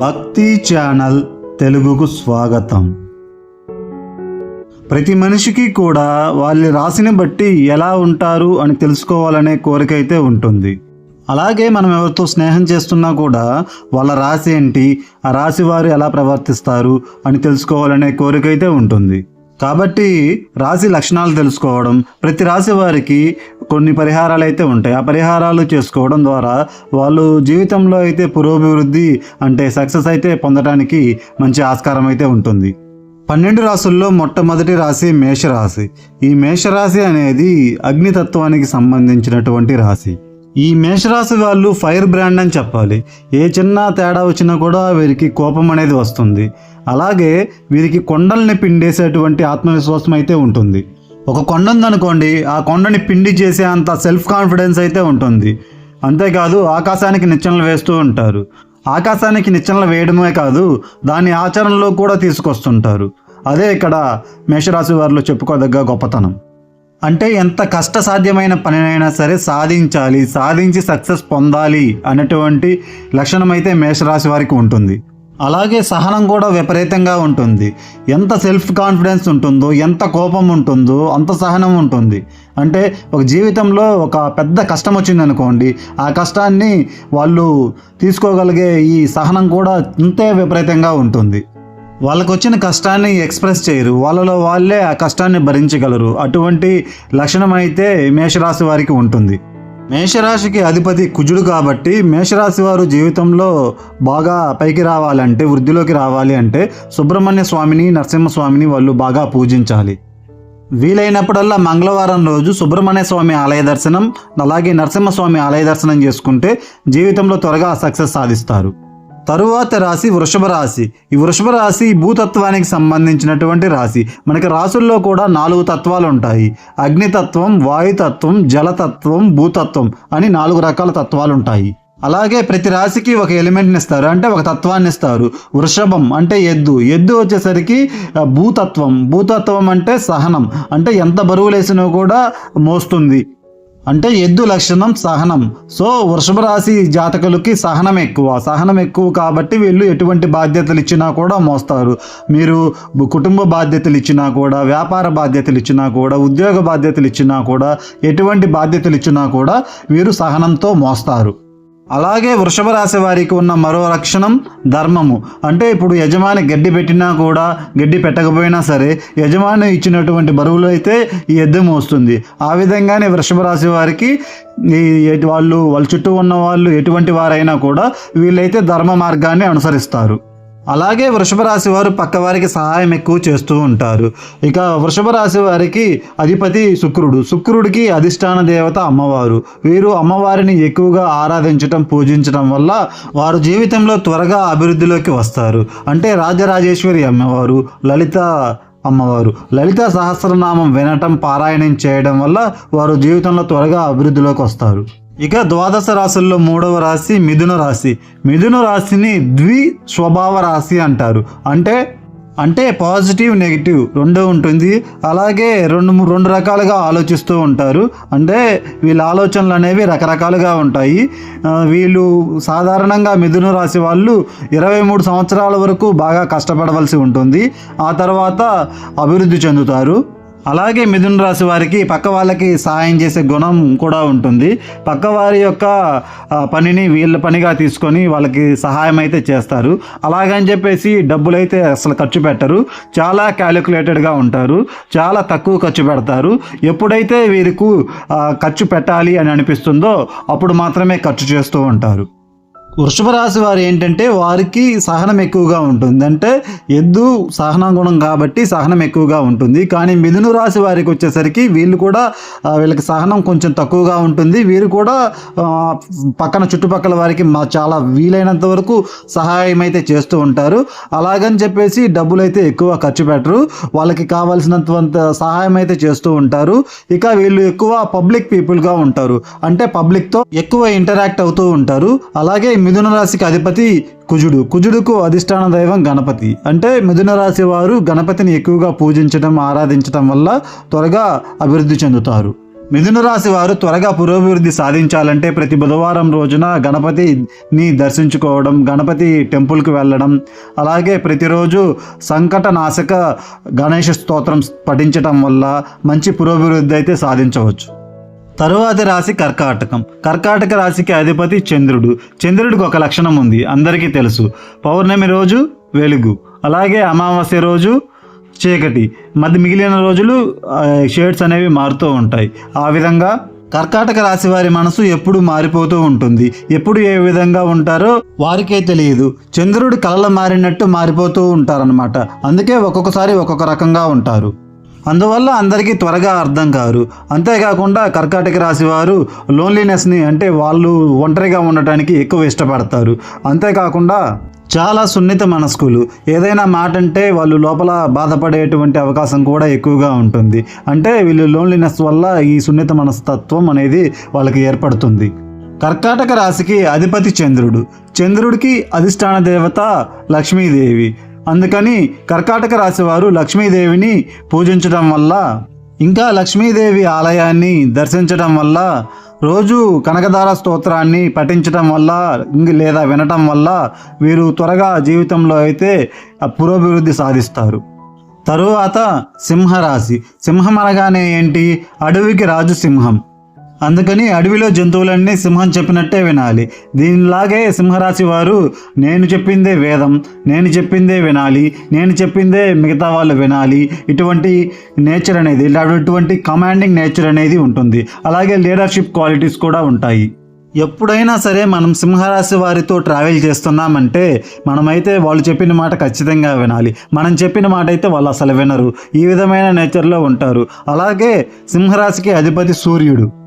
భక్తి ఛానల్ తెలుగుకు స్వాగతం. ప్రతి మనిషికి కూడా వాళ్ళ రాశిని బట్టి ఎలా ఉంటారు అని తెలుసుకోవాలనే కోరిక అయితే ఉంటుంది. అలాగే మనం ఎవరితో స్నేహం చేస్తున్నా కూడా వాళ్ళ రాశి ఏంటి ఆ రాశి వారు ఎలా ప్రవర్తిస్తారు అని తెలుసుకోవాలనే కోరిక అయితే ఉంటుంది. కాబట్టి రాశి లక్షణాలు తెలుసుకోవడం ప్రతి రాశి వారికి కొన్ని పరిహారాలు అయితే ఉంటాయి. ఆ పరిహారాలు చేసుకోవడం ద్వారా వాళ్ళు జీవితంలో అయితే పురోభివృద్ధి అంటే సక్సెస్ అయితే పొందడానికి మంచి ఆస్కారం అయితే ఉంటుంది. పన్నెండు రాసుల్లో మొట్టమొదటి రాశి మేషరాశి. ఈ మేషరాశి అనేది అగ్నితత్వానికి సంబంధించినటువంటి రాశి. ఈ మేషరాశి వాళ్ళు ఫైర్ బ్రాండ్ అని చెప్పాలి. ఏ చిన్న తేడా వచ్చినా కూడా వీరికి కోపం అనేది వస్తుంది. అలాగే వీరికి కొండల్ని పిండేసేటువంటి ఆత్మవిశ్వాసం అయితే ఉంటుంది. ఒక కొండ ఉందనుకోండి ఆ కొండని పిండి చేసే అంత సెల్ఫ్ కాన్ఫిడెన్స్ అయితే ఉంటుంది. అంతేకాదు ఆకాశానికి నిచ్చెనలు వేస్తూ ఉంటారు. ఆకాశానికి నిచ్చెనలు వేయడమే కాదు దాన్ని ఆచరణలో కూడా తీసుకొస్తుంటారు. అదే ఇక్కడ మేషరాశి వారిలో చెప్పుకోదగ్గ గొప్పతనం. అంటే ఎంత కష్టసాధ్యమైన పనినైనా సరే సాధించాలి సాధించి సక్సెస్ పొందాలి అనేటువంటి లక్షణం అయితే మేషరాశి వారికి ఉంటుంది. అలాగే సహనం కూడా విపరీతంగా ఉంటుంది. ఎంత సెల్ఫ్ కాన్ఫిడెన్స్ ఉంటుందో ఎంత కోపం ఉంటుందో అంత సహనం ఉంటుంది. అంటే ఒక జీవితంలో ఒక పెద్ద కష్టం వచ్చిందనుకోండి ఆ కష్టాన్ని వాళ్ళు తీసుకోగలిగే ఈ సహనం కూడా అంతే విపరీతంగా ఉంటుంది. వాళ్ళకు వచ్చిన కష్టాన్ని ఎక్స్ప్రెస్ చేయరు. వాళ్ళలో వాళ్ళే ఆ కష్టాన్ని భరించగలరు. అటువంటి లక్షణం అయితే మేషరాశి వారికి ఉంటుంది. మేషరాశికి అధిపతి కుజుడు కాబట్టి మేషరాశి వారు జీవితంలో బాగా పైకి రావాలంటే వృద్ధిలోకి రావాలి అంటే సుబ్రహ్మణ్య స్వామిని నరసింహస్వామిని వాళ్ళు బాగా పూజించాలి. వీలైనప్పుడల్లా మంగళవారం రోజు సుబ్రహ్మణ్య స్వామి ఆలయ దర్శనం అలాగే నరసింహస్వామి ఆలయ దర్శనం చేసుకుంటే జీవితంలో త్వరగా సక్సెస్ సాధిస్తారు. తరువాత రాశి వృషభ రాశి. ఈ వృషభ రాశి భూతత్వానికి సంబంధించినటువంటి రాశి. మనకి రాసుల్లో కూడా నాలుగు తత్వాలు ఉంటాయి. అగ్నితత్వం వాయుతత్వం జలతత్వం భూతత్వం అని నాలుగు రకాల తత్వాలు ఉంటాయి. అలాగే ప్రతి రాశికి ఒక ఎలిమెంట్ని ఇస్తారు. అంటే ఒక తత్వాన్ని ఇస్తారు. వృషభం అంటే ఎద్దు. ఎద్దు వచ్చేసరికి భూతత్వం. భూతత్వం అంటే సహనం. అంటే ఎంత బరువులేసినా కూడా మోస్తుంది. అంటే ఎద్దు లక్షణం సహనం. సో వృషభ రాశి జాతకులకి సహనం ఎక్కువ. సహనం ఎక్కువ కాబట్టి వీళ్ళు ఎటువంటి బాధ్యతలు ఇచ్చినా కూడా మోస్తారు. మీరు కుటుంబ బాధ్యతలు ఇచ్చినా కూడా వ్యాపార బాధ్యతలు ఇచ్చినా కూడా ఉద్యోగ బాధ్యతలు ఇచ్చినా కూడా ఎటువంటి బాధ్యతలు ఇచ్చినా కూడా వీరు సహనంతో మోస్తారు. అలాగే వృషభ రాశి వారికి ఉన్న మరో లక్షణం ధర్మము. అంటే ఇప్పుడు యజమాని గడ్డి పెట్టినా కూడా గడ్డి పెట్టకపోయినా సరే యజమాని ఇచ్చినటువంటి బరువులు అయితే ఈ ఎద్దు మోస్తుంది. ఆ విధంగానే వృషభ రాశి వారికి వాళ్ళు వాళ్ళ చుట్టూ ఉన్న వాళ్ళు ఎటువంటి వారైనా కూడా వీళ్ళైతే ధర్మ మార్గాన్ని అనుసరిస్తారు. అలాగే వృషభ రాశి వారు పక్క వారికి సహాయం ఎక్కువ చేస్తూ ఉంటారు. ఇక వృషభ రాశి వారికి అధిపతి శుక్రుడు. శుక్రుడికి అధిష్టాన దేవత అమ్మవారు. వీరు అమ్మవారిని ఎక్కువగా ఆరాధించటం పూజించడం వల్ల వారు జీవితంలో త్వరగా అభివృద్ధిలోకి వస్తారు. అంటే రాజరాజేశ్వరి అమ్మవారు లలిత అమ్మవారు. లలిత సహస్రనామం వినటం పారాయణం చేయడం వల్ల వారు జీవితంలో త్వరగా అభివృద్ధిలోకి వస్తారు. ఇక ద్వాదశ రాశుల్లో మూడవ రాశి మిథున రాశి. మిథున రాశిని ద్వి స్వభావ రాశి అంటారు. అంటే అంటే పాజిటివ్ నెగిటివ్ రెండు ఉంటుంది. అలాగే రెండు రెండు రకాలుగా ఆలోచిస్తూ ఉంటారు. అంటే వీళ్ళ ఆలోచనలు అనేవి రకరకాలుగా ఉంటాయి. వీళ్ళు సాధారణంగా మిథున రాశి వాళ్ళు ఇరవై మూడు సంవత్సరాల వరకు బాగా కష్టపడవలసి ఉంటుంది. ఆ తర్వాత అభివృద్ధి చెందుతారు. అలాగే మిథున రాశి వారికి పక్క వాళ్ళకి సహాయం చేసే గుణం కూడా ఉంటుంది. పక్క వారి యొక్క పనిని వీళ్ళ పనిగా తీసుకొని వాళ్ళకి సహాయం అయితే చేస్తారు. అలాగని చెప్పేసి డబ్బులు అయితే అసలు ఖర్చు పెట్టరు. చాలా క్యాలిక్యులేటెడ్గా ఉంటారు. చాలా తక్కువ ఖర్చు పెడతారు. ఎప్పుడైతే వీరికి ఖర్చు పెట్టాలి అని అనిపిస్తుందో అప్పుడు మాత్రమే ఖర్చు చేస్తూ ఉంటారు. వృషభ రాశి వారు ఏంటంటే వారికి సహనం ఎక్కువగా ఉంటుంది. అంటే ఎద్దు సహనం గుణం కాబట్టి సహనం ఎక్కువగా ఉంటుంది. కానీ మిథును రాశి వారికి వచ్చేసరికి వీళ్ళు కూడా వీళ్ళకి సహనం కొంచెం తక్కువగా ఉంటుంది. వీరు కూడా పక్కన చుట్టుపక్కల వారికి మా చాలా వీలైనంత వరకు సహాయం అయితే చేస్తూ ఉంటారు. అలాగని చెప్పేసి డబ్బులు అయితే ఎక్కువ ఖర్చు పెట్టరు. వాళ్ళకి కావాల్సినంత సహాయం అయితే చేస్తూ ఉంటారు. ఇక వీళ్ళు ఎక్కువ పబ్లిక్ పీపుల్గా ఉంటారు. అంటే పబ్లిక్తో ఎక్కువ ఇంటరాక్ట్ అవుతూ ఉంటారు. అలాగే మిథున రాశికి అధిపతి కుజుడు. కుజుడుకు అధిష్టాన దైవం గణపతి. అంటే మిథున రాశి వారు గణపతిని ఎక్కువగా పూజించడం ఆరాధించడం వల్ల త్వరగా అభివృద్ధి చెందుతారు. మిథున రాశి వారు త్వరగా పురోభివృద్ధి సాధించాలంటే ప్రతి బుధవారం రోజున గణపతిని దర్శించుకోవడం గణపతి టెంపుల్కి వెళ్ళడం అలాగే ప్రతిరోజు సంకట నాశక గణేష స్తోత్రం పఠించడం వల్ల మంచి పురోభివృద్ధి అయితే సాధించవచ్చు. తరువాతి రాశి కర్కాటకం. కర్కాటక రాశికి అధిపతి చంద్రుడు. చంద్రుడికి ఒక లక్షణం ఉంది. అందరికీ తెలుసు. పౌర్ణమి రోజు వెలుగు. అలాగే అమావాస్య రోజు చీకటి. మధ్య మిగిలిన రోజులు షేడ్స్ అనేవి మారుతూ ఉంటాయి. ఆ విధంగా కర్కాటక రాశి వారి మనసు ఎప్పుడు మారిపోతూ ఉంటుంది. ఎప్పుడు ఏ విధంగా ఉంటారో వారికే తెలియదు. చంద్రుడు కలలు మారినట్టు మారిపోతూ ఉంటారనమాట అందుకే ఒక్కొక్కసారి ఒక్కొక్క రకంగా ఉంటారు. అందువల్ల అందరికీ త్వరగా అర్థం కారు అంతేకాకుండా కర్కాటక రాశి వారు లోన్లీనెస్ని అంటే వాళ్ళు ఒంటరిగా ఉండటానికి ఎక్కువ ఇష్టపడతారు. అంతేకాకుండా చాలా సున్నిత మనస్కులు. ఏదైనా మాట అంటే వాళ్ళు లోపల బాధపడేటువంటి అవకాశం కూడా ఎక్కువగా ఉంటుంది. అంటే వీళ్ళు లోన్లీనెస్ వల్ల ఈ సున్నిత మనస్తత్వం అనేది వాళ్ళకి ఏర్పడుతుంది. కర్కాటక రాశికి అధిపతి చంద్రుడు. చంద్రుడికి అధిష్టాన దేవత లక్ష్మీదేవి. అందుకని కర్కాటక రాశివారు లక్ష్మీదేవిని పూజించడం వల్ల ఇంకా లక్ష్మీదేవి ఆలయాన్ని దర్శించడం వల్ల రోజు కనకదార స్తోత్రాన్ని పఠించడం వల్ల లేదా వినటం వల్ల వీరు త్వరగా జీవితంలో అయితే పురోభివృద్ధి సాధిస్తారు. తరువాత సింహరాశి. సింహం అనగానే ఏంటి? అడవికి రాజు సింహం. అందుకని అడవిలో జంతువులన్నీ సింహం చెప్పినట్టే వినాలి. దీనిలాగే సింహరాశి వారు నేను చెప్పిందే వేదం నేను చెప్పిందే వినాలి నేను చెప్పిందే మిగతా వాళ్ళు వినాలి. ఇటువంటి నేచర్ అనేది ఇటువంటి కమాండింగ్ నేచర్ అనేది ఉంటుంది. అలాగే లీడర్షిప్ క్వాలిటీస్ కూడా ఉంటాయి. ఎప్పుడైనా సరే మనం సింహరాశి వారితో ట్రావెల్ చేస్తున్నామంటే మనమైతే వాళ్ళు చెప్పిన మాట ఖచ్చితంగా వినాలి. మనం చెప్పిన మాట అయితే వాళ్ళు అసలు వినరు. ఈ విధమైన నేచర్లో ఉంటారు. అలాగే సింహరాశికి అధిపతి సూర్యుడు.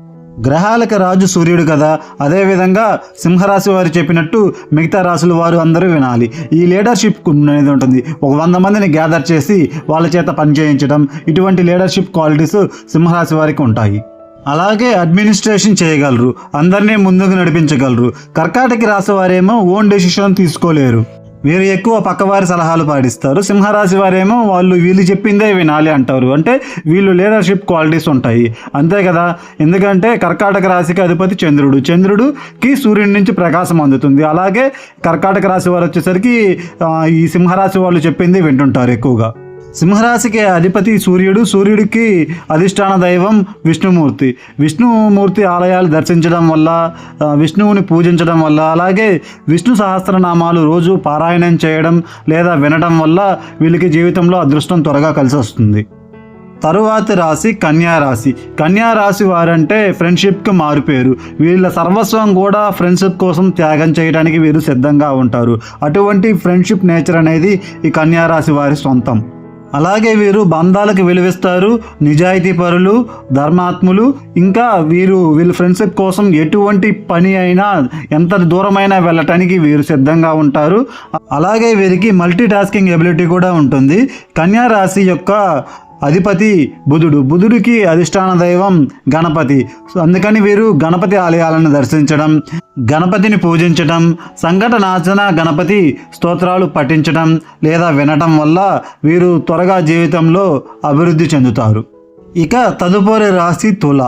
గ్రహాలకు రాజు సూర్యుడు కదా. అదేవిధంగా సింహరాశి వారు చెప్పినట్టు మిగతా రాశుల వారు అందరూ వినాలి. ఈ లీడర్షిప్ అనేది ఉంటుంది. ఒక వంద మందిని గ్యాదర్ చేసి వాళ్ళ చేత పనిచేయించడం ఇటువంటి లీడర్షిప్ క్వాలిటీస్ సింహరాశి వారికి ఉంటాయి. అలాగే అడ్మినిస్ట్రేషన్ చేయగలరు. అందరినీ ముందుకు నడిపించగలరు. కర్కాటక రాశి వారేమో ఓన్ డెసిషన్ తీసుకోలేరు. వీరు ఎక్కువ పక్కవారి సలహాలు పాటిస్తారు. సింహరాశి వారేమో వాళ్ళు వీళ్ళు చెప్పిందే వినాలి అంటారు. అంటే వీళ్ళు లీడర్షిప్ క్వాలిటీస్ ఉంటాయి. అంతే కదా? ఎందుకంటే కర్కాటక రాశికి అధిపతి చంద్రుడు. చంద్రుడుకి సూర్యుడి నుంచి ప్రకాశం అందుతుంది. అలాగే కర్కాటక రాశి వారు వచ్చేసరికి ఈ సింహరాశి వాళ్ళు చెప్పింది వింటుంటారు ఎక్కువగా. సింహరాశికి అధిపతి సూర్యుడు సూర్యుడికి అధిష్టాన దైవం విష్ణుమూర్తి. విష్ణుమూర్తి ఆలయాలు దర్శించడం వల్ల విష్ణువుని పూజించడం వల్ల అలాగే విష్ణు సహస్రనామాలు రోజు పారాయణం చేయడం లేదా వినడం వల్ల వీళ్ళకి జీవితంలో అదృష్టం త్వరగా కలిసి వస్తుంది. తరువాతి రాశి కన్యారాశి కన్యారాశి వారంటే ఫ్రెండ్షిప్కి మారుపేరు. వీళ్ళ సర్వస్వం కూడా ఫ్రెండ్షిప్ కోసం త్యాగం చేయడానికి వీరు సిద్ధంగా ఉంటారు. అటువంటి ఫ్రెండ్షిప్ నేచర్ అనేది ఈ కన్యారాశి వారి సొంతం అలాగే వీరు బంధాలకు విలువిస్తారు నిజాయితీ పరులు ధర్మాత్ములు. ఇంకా వీరు వీళ్ళ ఫ్రెండ్షిప్ కోసం ఎటువంటి పని అయినా ఎంత దూరమైనా వెళ్ళటానికి వీరు సిద్ధంగా ఉంటారు. అలాగే వీరికి మల్టీ టాస్కింగ్ ఎబిలిటీ కూడా ఉంటుంది. కన్యా రాశి యొక్క అధిపతి బుధుడు. బుధుడికి అధిష్టాన దైవం గణపతి. సో అందుకని వీరు గణపతి ఆలయాలను దర్శించడం గణపతిని పూజించడం సంఘటనాచన గణపతి స్తోత్రాలు పఠించడం లేదా వినటం వల్ల వీరు త్వరగా జీవితంలో అభివృద్ధి చెందుతారు. ఇక తదుపరి రాశి తుల.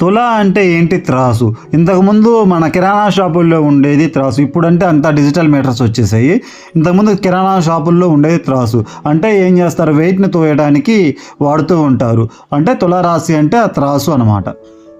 తుల అంటే ఏంటి త్రాసు? ఇంతకుముందు మన కిరాణా షాపుల్లో ఉండేది త్రాసు. ఇప్పుడంటే అంతా డిజిటల్ మీటర్స్ వచ్చేసాయి. ఇంతకుముందు కిరాణా షాపుల్లో ఉండేది త్రాసు. అంటే ఏం చేస్తారు? వెయిట్ని తోయడానికి వాడుతూ ఉంటారు. అంటే తులారాశి అంటే ఆ త్రాసు అనమాట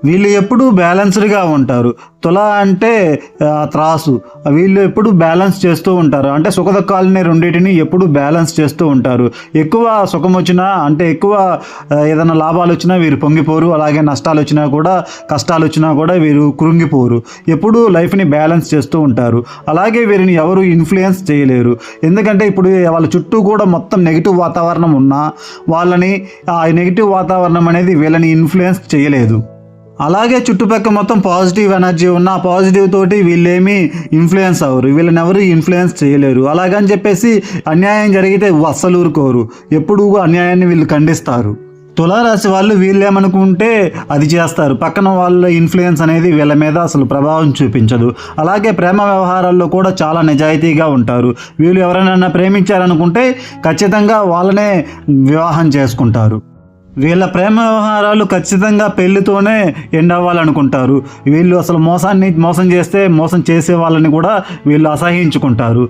వీళ్ళు ఎప్పుడూ బ్యాలెన్స్డ్గా ఉంటారు. తుల అంటే త్రాసు. వీళ్ళు ఎప్పుడు బ్యాలెన్స్ చేస్తూ ఉంటారు. అంటే సుఖదుఖాలని రెండింటిని ఎప్పుడు బ్యాలెన్స్ చేస్తూ ఉంటారు. ఎక్కువ సుఖం వచ్చినా అంటే ఎక్కువ ఏదైనా లాభాలు వచ్చినా వీరు పొంగిపోరు. అలాగే నష్టాలు వచ్చినా కూడా కష్టాలు వచ్చినా కూడా వీరు కృంగిపోరు. ఎప్పుడూ లైఫ్ని బ్యాలెన్స్ చేస్తూ ఉంటారు. అలాగే వీరిని ఎవరు ఇన్ఫ్లుయెన్స్ చేయలేరు. ఎందుకంటే ఇప్పుడు వాళ్ళ చుట్టూ కూడా మొత్తం నెగిటివ్ వాతావరణం ఉన్నా వాళ్ళని ఆ నెగిటివ్ వాతావరణం అనేది వీళ్ళని ఇన్ఫ్లుయెన్స్ చేయలేదు. అలాగే చుట్టుపక్కల మొత్తం పాజిటివ్ ఎనర్జీ ఉన్న పాజిటివ్ తోటి వీళ్ళేమి ఇన్ఫ్లుయెన్స్ అవ్వరు. వీళ్ళని ఎవరు ఇన్ఫ్లుయెన్స్ చేయలేరు. అలాగని చెప్పేసి అన్యాయం జరిగితే అస్సలు ఊరుకోరు. ఎప్పుడూ అన్యాయాన్ని వీళ్ళు ఖండిస్తారు. తులారాశి వాళ్ళు వీళ్ళేమనుకుంటే అది చేస్తారు. పక్కన వాళ్ళ ఇన్ఫ్లుయెన్స్ అనేది వీళ్ళ మీద అసలు ప్రభావం చూపించదు. అలాగే ప్రేమ వ్యవహారాల్లో కూడా చాలా నిజాయితీగా ఉంటారు. వీళ్ళు ఎవరైనా ప్రేమించారనుకుంటే ఖచ్చితంగా వాళ్ళనే వివాహం చేసుకుంటారు. వీళ్ళ ప్రేమ వ్యవహారాలు ఖచ్చితంగా పెళ్ళితోనే ఎండ్ అవ్వాలనుకుంటారు. వీళ్ళు అసలు మోసాన్ని మోసం చేస్తే మోసం చేసే వాళ్ళని కూడా వీళ్ళు అసహించుకుంటారు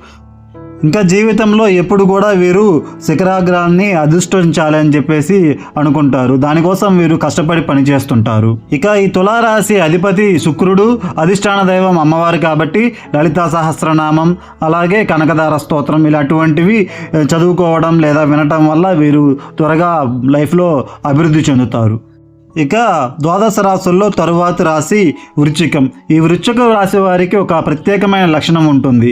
ఇంకా జీవితంలో ఎప్పుడు కూడా వీరు శిఖరాగ్రాన్ని అధిష్టించాలని అని చెప్పేసి అనుకుంటారు. దానికోసం వీరు కష్టపడి పనిచేస్తుంటారు. ఇక ఈ తులారాశి అధిపతి శుక్రుడు అధిష్టాన దైవం అమ్మవారు కాబట్టి లలితా సహస్రనామం అలాగే కనకదార స్తోత్రం ఇలాంటివి చదువుకోవడం లేదా వినటం వల్ల వీరు త్వరగా లైఫ్లో అభివృద్ధి చెందుతారు. ఇక ద్వాదశ రాశుల్లో తరువాతి రాశి వృచ్చికం. ఈ వృచ్చిక రాశి వారికి ఒక ప్రత్యేకమైన లక్షణం ఉంటుంది.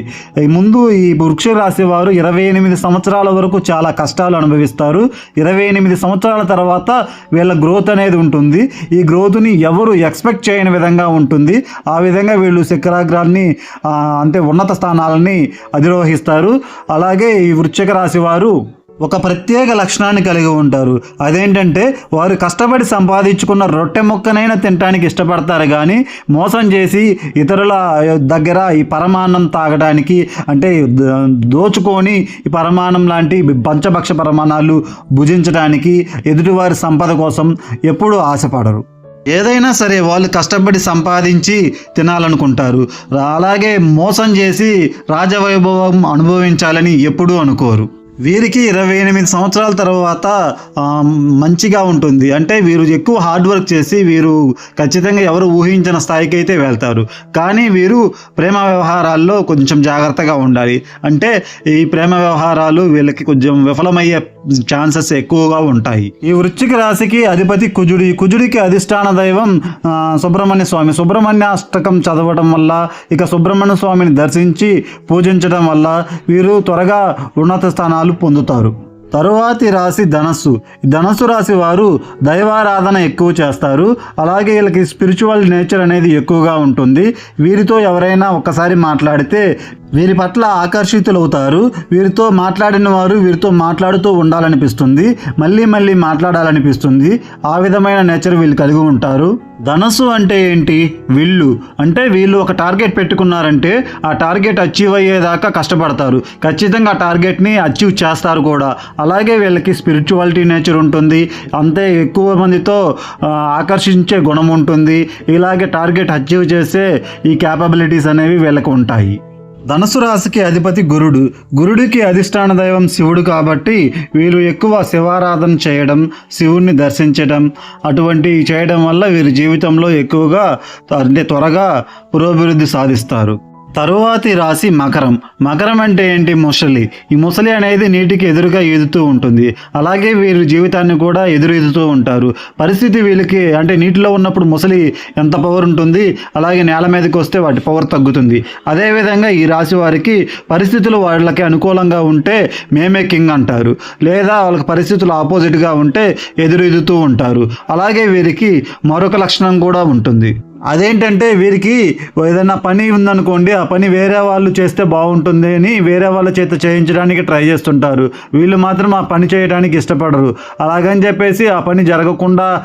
ముందు ఈ వృక్ష రాశి వారు ఇరవై ఎనిమిది సంవత్సరాల వరకు చాలా కష్టాలు అనుభవిస్తారు. ఇరవై ఎనిమిది సంవత్సరాల తర్వాత వీళ్ళ గ్రోత్ అనేది ఉంటుంది. ఈ గ్రోత్ని ఎవరు ఎక్స్పెక్ట్ చేయని విధంగా ఉంటుంది. ఆ విధంగా వీళ్ళు శిఖరాగ్రాన్ని అంటే ఉన్నత స్థానాలని అధిరోహిస్తారు. అలాగే ఈ వృచ్చిక రాశి వారు ఒక ప్రత్యేక లక్షణాన్ని కలిగి ఉంటారు. అదేంటంటే వారు కష్టపడి సంపాదించుకున్న రొట్టె ముక్కనైనా తినడానికి ఇష్టపడతారు కానీ మోసం చేసి ఇతరుల దగ్గర ఈ పరమాన్నం తాగడానికి అంటే దోచుకొని ఈ పరమాన్నం లాంటి పంచభక్ష పరమాణాలు భుజించడానికి ఎదుటివారి సంపద కోసం ఎప్పుడూ ఆశపడరు. ఏదైనా సరే వాళ్ళు కష్టపడి సంపాదించి తినాలనుకుంటారు. అలాగే మోసం చేసి రాజవైభవం అనుభవించాలని ఎప్పుడూ అనుకోరు. వీరికి ఇరవై ఎనిమిది సంవత్సరాల తర్వాత మంచిగా ఉంటుంది. అంటే వీరు ఎక్కువ హార్డ్ వర్క్ చేసి వీరు ఖచ్చితంగా ఎవరు ఊహించిన స్థాయికి అయితే వెళ్తారు. కానీ వీరు ప్రేమ వ్యవహారాల్లో కొంచెం జాగ్రత్తగా ఉండాలి. అంటే ఈ ప్రేమ వ్యవహారాలు వీళ్ళకి కొంచెం విఫలమయ్యే ఛాన్సెస్ ఎక్కువగా ఉంటాయి. ఈ వృశ్చిక రాశికి అధిపతి కుజుడి. కుజుడికి అధిష్టాన దైవం సుబ్రహ్మణ్య స్వామి. సుబ్రహ్మణ్య అష్టకం చదవడం వల్ల ఇక సుబ్రహ్మణ్య స్వామిని దర్శించి పూజించడం వల్ల వీరు త్వరగా ఉన్నత స్థానాలు పొందుతారు. తరువాతి రాశి ధనస్సు. ధనస్సు రాశి వారు దైవారాధన ఎక్కువ చేస్తారు. అలాగే వీళ్ళకి స్పిరిచువల్ నేచర్ అనేది ఎక్కువగా ఉంటుంది. వీరితో ఎవరైనా ఒక్కసారి మాట్లాడితే వీరి పట్ల ఆకర్షితులవుతారు. వీరితో మాట్లాడిన వారు వీరితో మాట్లాడుతూ ఉండాలనిపిస్తుంది. మళ్ళీ మళ్ళీ మాట్లాడాలనిపిస్తుంది. ఆ విధమైన నేచర్ వీళ్ళు కలిగి ఉంటారు. ధనస్సు అంటే ఏంటి? వీళ్ళు అంటే వీళ్ళు ఒక టార్గెట్ పెట్టుకున్నారంటే ఆ టార్గెట్ అచీవ్ అయ్యేదాకా కష్టపడతారు. ఖచ్చితంగా ఆ టార్గెట్ని అచీవ్ చేస్తారు కూడా. అలాగే వీళ్ళకి స్పిరిచువాలిటీ నేచర్ ఉంటుంది. అంతే ఎక్కువ మందితో ఆకర్షించే గుణం ఉంటుంది. ఇలాగే టార్గెట్ అచీవ్ చేసే ఈ క్యాపబిలిటీస్ అనేవి వీళ్ళకి ఉంటాయి. ధనుసు రాశికి అధిపతి గురుడు. గురుడికి అధిష్టాన దైవం శివుడు కాబట్టి వీరు ఎక్కువ శివారాధన చేయడం శివుణ్ణి దర్శించడం అటువంటివి చేయడం వల్ల వీరి జీవితంలో ఎక్కువగా అంటే త్వరగా పురోభివృద్ధి సాధిస్తారు. తరువాతి రాశి మకరం. మకరం అంటే ఏంటి ముసలి? ఈ ముసలి అనేది నీటికి ఎదురుగా ఈదుతూ ఉంటుంది. అలాగే వీరి జీవితాన్ని కూడా ఎదురు ఈదుతూ ఉంటారు. పరిస్థితి వీళ్ళకి అంటే నీటిలో ఉన్నప్పుడు ముసలి ఎంత పవర్ ఉంటుంది? అలాగే నేల మీదకి వస్తే వాటి పవర్ తగ్గుతుంది. అదేవిధంగా ఈ రాశి వారికి పరిస్థితులు వాళ్ళకి అనుకూలంగా ఉంటే మేమే కింగ్ అంటారు. లేదా వాళ్ళకి పరిస్థితులు ఆపోజిట్గా ఉంటే ఎదురు ఈదుతూ ఉంటారు. అలాగే వీరికి మరొక లక్షణం కూడా ఉంటుంది. అదేంటంటే వీరికి ఏదైనా పని ఉందనుకోండి ఆ పని వేరే వాళ్ళు చేస్తే బాగుంటుంది అని వేరే వాళ్ళ చేత చేయించడానికి ట్రై చేస్తుంటారు. వీళ్ళు మాత్రం ఆ పని చేయడానికి ఇష్టపడరు. అలాగని చెప్పేసి ఆ పని జరగకుండా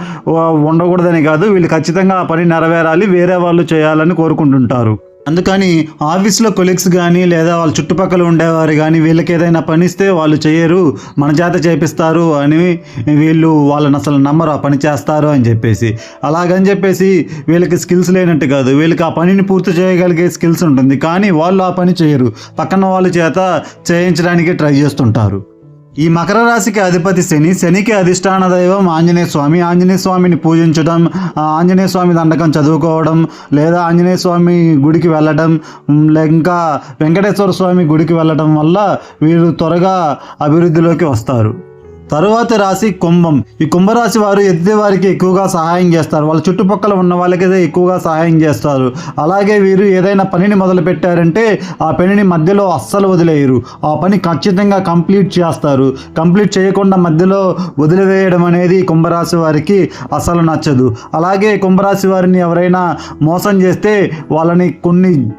ఉండకూడదని కాదు వీళ్ళు ఖచ్చితంగా ఆ పని నెరవేరాలి వేరే వాళ్ళు చేయాలని కోరుకుంటుంటారు. అందుకని ఆఫీస్లో కొలీగ్స్ కానీ లేదా వాళ్ళ చుట్టుపక్కల ఉండేవారు కానీ వీళ్ళకి ఏదైనా పనిస్తే వాళ్ళు చేయరు మన చేత చేపిస్తారు అని వీళ్ళు వాళ్ళని అసలు నమ్మరు ఆ పని చేస్తారు అని చెప్పేసి. అలాగని చెప్పేసి వీళ్ళకి స్కిల్స్ లేనట్టు కాదు. వీళ్ళకి ఆ పనిని పూర్తి చేయగలిగే స్కిల్స్ ఉంటుంది. కానీ వాళ్ళు ఆ పని చేయరు. పక్కన వాళ్ళ చేత చేయించడానికి ట్రై చేస్తుంటారు. ఈ మకర రాశికి అధిపతి శని శనికి అధిష్టాన దైవం ఆంజనేయ స్వామి. ఆంజనేయ స్వామిని పూజించడం ఆంజనేయ స్వామి దండకం చదువుకోవడం లేదా ఆంజనేయ స్వామి గుడికి వెళ్ళడం లే- ఇంకా వెంకటేశ్వర స్వామి గుడికి వెళ్ళడం వల్ల వీరు త్వరగా అభివృద్ధిలోకి వస్తారు. తరువాతి రాశి కుంభం. ఈ కుంభరాశి వారు ఎదితే వారికి ఎక్కువగా సహాయం చేస్తారు. వాళ్ళ చుట్టుపక్కల ఉన్న వాళ్ళకి ఎక్కువగా సహాయం చేస్తారు. అలాగే వీరు ఏదైనా పనిని మొదలు పెట్టారంటే ఆ పనిని మధ్యలో అస్సలు వదిలేయరు. ఆ పని ఖచ్చితంగా కంప్లీట్ చేస్తారు. కంప్లీట్ చేయకుండా మధ్యలో వదిలివేయడం అనేది కుంభరాశి వారికి అసలు నచ్చదు. అలాగే కుంభరాశి వారిని ఎవరైనా మోసం చేస్తే వాళ్ళని కొన్ని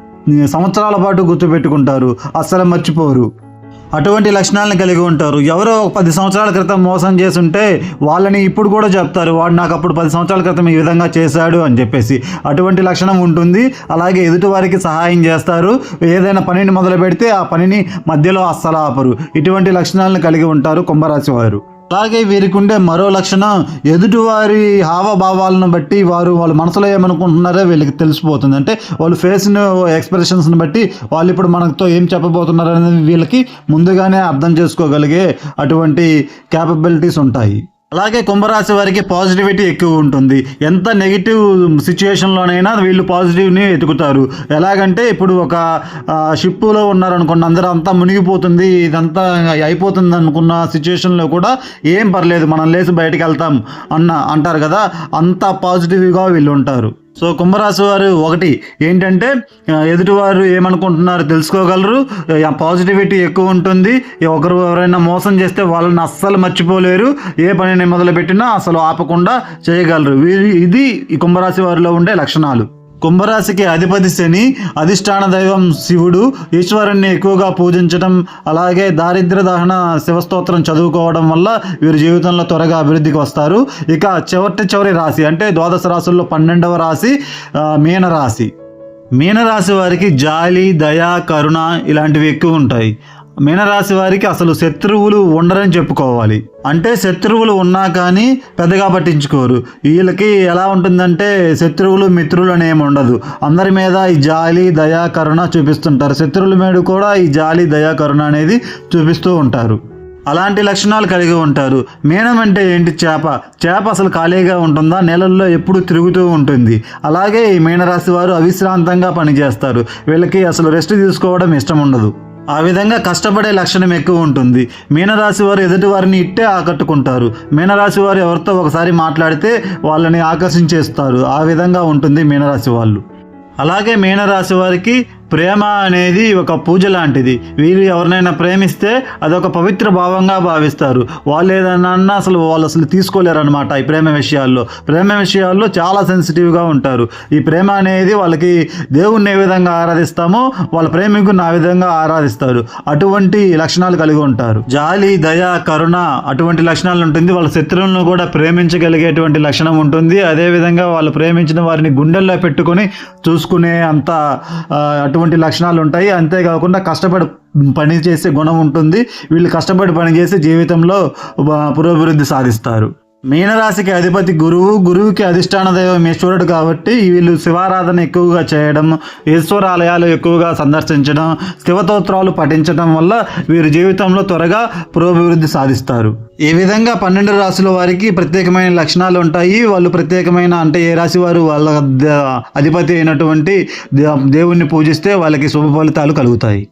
సంవత్సరాల పాటు గుర్తుపెట్టుకుంటారు. అస్సలు మర్చిపోరు. అటువంటి లక్షణాలను కలిగి ఉంటారు. ఎవరో ఒక పది సంవత్సరాల క్రితం మోసం చేసుంటే వాళ్ళని ఇప్పుడు కూడా చెప్తారు వాడు నాకు అప్పుడు పది సంవత్సరాల క్రితం ఈ విధంగా చేశాడు అని చెప్పేసి. అటువంటి లక్షణం ఉంటుంది. అలాగే ఎదుటి వారికి సహాయం చేస్తారు. ఏదైనా పనిని మొదలు పెడితే ఆ పనిని మధ్యలో అస్సలు ఆపరు. ఇటువంటి లక్షణాలను కలిగి ఉంటారు కుంభరాశి వారు. అలాగే వీరికుండే మరో లక్షణం ఎదుటివారి హావభావాలను బట్టి వారు వాళ్ళ మనసులో ఏమనుకుంటున్నారో వీళ్ళకి తెలిసిపోతుంది. అంటే వాళ్ళు ఫేస్ను ఎక్స్ప్రెషన్స్ని బట్టి వాళ్ళు ఇప్పుడు మనతో ఏం చెప్పబోతున్నారు అనేది వీళ్ళకి ముందుగానే అర్థం చేసుకోగలిగే అటువంటి క్యాపబిలిటీస్ ఉంటాయి. అలాగే కుంభరాశి వారికి పాజిటివిటీ ఎక్కువ ఉంటుంది. ఎంత నెగిటివ్ సిచ్యువేషన్లోనైనా వీళ్ళు పాజిటివ్ని ఎతుకుతారు ఎలాగంటే ఇప్పుడు ఒక షిప్పులో ఉన్నారనుకున్న అందరూ అంతా మునిగిపోతుంది ఇదంతా అయిపోతుంది అనుకున్న సిచ్యువేషన్లో కూడా ఏం పర్లేదు మనం లేచి బయటకు వెళ్తాం అన్న అంటారు కదా అంత పాజిటివ్గా వీళ్ళు ఉంటారు. సో కుంభరాశి వారు ఒకటి. ఏంటంటే ఎదుటివారు ఏమనుకుంటున్నారో తెలుసుకోగలరు. పాజిటివిటీ ఎక్కువ ఉంటుంది. ఒకరు ఎవరైనా మోసం చేస్తే వాళ్ళని అస్సలు మర్చిపోలేరు. ఏ పనిని మొదలుపెట్టినా అసలు ఆపకుండా చేయగలరు. వీరి ఇది ఈ కుంభరాశి వారిలో ఉండే లక్షణాలు. కుంభరాశికి అధిపతి శని అధిష్టాన దైవం శివుడు ఈశ్వరుణ్ణి ఎక్కువగా పూజించడం అలాగే దారిద్ర దహన శివస్తోత్రం చదువుకోవడం వల్ల వీరి జీవితంలో త్వరగా అభివృద్ధికి వస్తారు. ఇక చివరి చివరి రాశి అంటే ద్వాదశ రాశుల్లో పన్నెండవ రాశి మీనరాశి. మీనరాశి వారికి జాలి దయ కరుణ ఇలాంటివి ఎక్కువ ఉంటాయి. మీనరాశి వారికి అసలు శత్రువులు ఉండరని చెప్పుకోవాలి. అంటే శత్రువులు ఉన్నా కానీ పెద్దగా పట్టించుకోరు. వీళ్ళకి ఎలా ఉంటుందంటే శత్రువులు మిత్రులు అనేమి ఏమి ఉండదు. అందరి మీద ఈ జాలి దయా కరుణ చూపిస్తుంటారు. శత్రువుల మీద కూడా ఈ జాలి దయా కరుణ అనేది చూపిస్తూ ఉంటారు. అలాంటి లక్షణాలు కలిగి ఉంటారు. మీనం అంటే ఏంటి చేప? చేప అసలు ఖాళీగా ఉంటుందా? నెలల్లో ఎప్పుడు తిరుగుతూ ఉంటుంది. అలాగే ఈ మీనరాశి వారు అవిశ్రాంతంగా పనిచేస్తారు. వీళ్ళకి అసలు రెస్ట్ తీసుకోవడం ఇష్టం ఉండదు. ఆ విధంగా కష్టపడే లక్షణం ఎక్కువ ఉంటుంది. మీనరాశి వారు ఎదుటి వారిని ఇట్టే ఆకట్టుకుంటారు. మీనరాశి వారు ఎవరితో ఒకసారి మాట్లాడితే వాళ్ళని ఆకర్షించేస్తారు. ఆ విధంగా ఉంటుంది మీనరాశి వాళ్ళు. అలాగే మీనరాశి వారికి ప్రేమ అనేది ఒక పూజ లాంటిది. వీరు ఎవరినైనా ప్రేమిస్తే అదొక పవిత్ర భావంగా భావిస్తారు. వాళ్ళు ఏదైనా అసలు వాళ్ళు అసలు తీసుకోలేరు అనమాట ఈ ప్రేమ విషయాల్లో. ప్రేమ విషయాల్లో చాలా సెన్సిటివ్గా ఉంటారు. ఈ ప్రేమ అనేది వాళ్ళకి దేవుణ్ణి ఏ విధంగా ఆరాధిస్తామో వాళ్ళ ప్రేమికుని ఆ విధంగా ఆరాధిస్తారు. అటువంటి లక్షణాలు కలిగి ఉంటారు. జాలి దయ కరుణ అటువంటి లక్షణాలు ఉంటుంది. వాళ్ళ శత్రువులను కూడా ప్రేమించగలిగేటువంటి లక్షణం ఉంటుంది. అదేవిధంగా వాళ్ళు ప్రేమించిన వారిని గుండెల్లో పెట్టుకొని చూసుకునే అంత అటువంటి అటువంటి లక్షణాలు ఉంటాయి. అంతేకాకుండా కష్టపడి పని చేసే గుణం ఉంటుంది. వీళ్ళు కష్టపడి పని చేసి జీవితంలో పురోభివృద్ధి సాధిస్తారు. మీనరాశికి అధిపతి గురువు గురువుకి అధిష్టాన దైవం ఈశ్వరుడు కాబట్టి వీళ్ళు శివారాధన ఎక్కువగా చేయడం ఈశ్వర ఆలయాలు ఎక్కువగా సందర్శించడం శివతోత్రాలు పఠించడం వల్ల వీరి జీవితంలో త్వరగా పురోభివృద్ధి సాధిస్తారు. ఈ విధంగా పన్నెండు రాశుల వారికి ప్రత్యేకమైన లక్షణాలు ఉంటాయి. వాళ్ళు ప్రత్యేకమైన అంటే ఏ రాశి వారు వాళ్ళ అధిపతి అయినటువంటి దే- దేవుణ్ణి పూజిస్తే వాళ్ళకి శుభ ఫలితాలు కలుగుతాయి.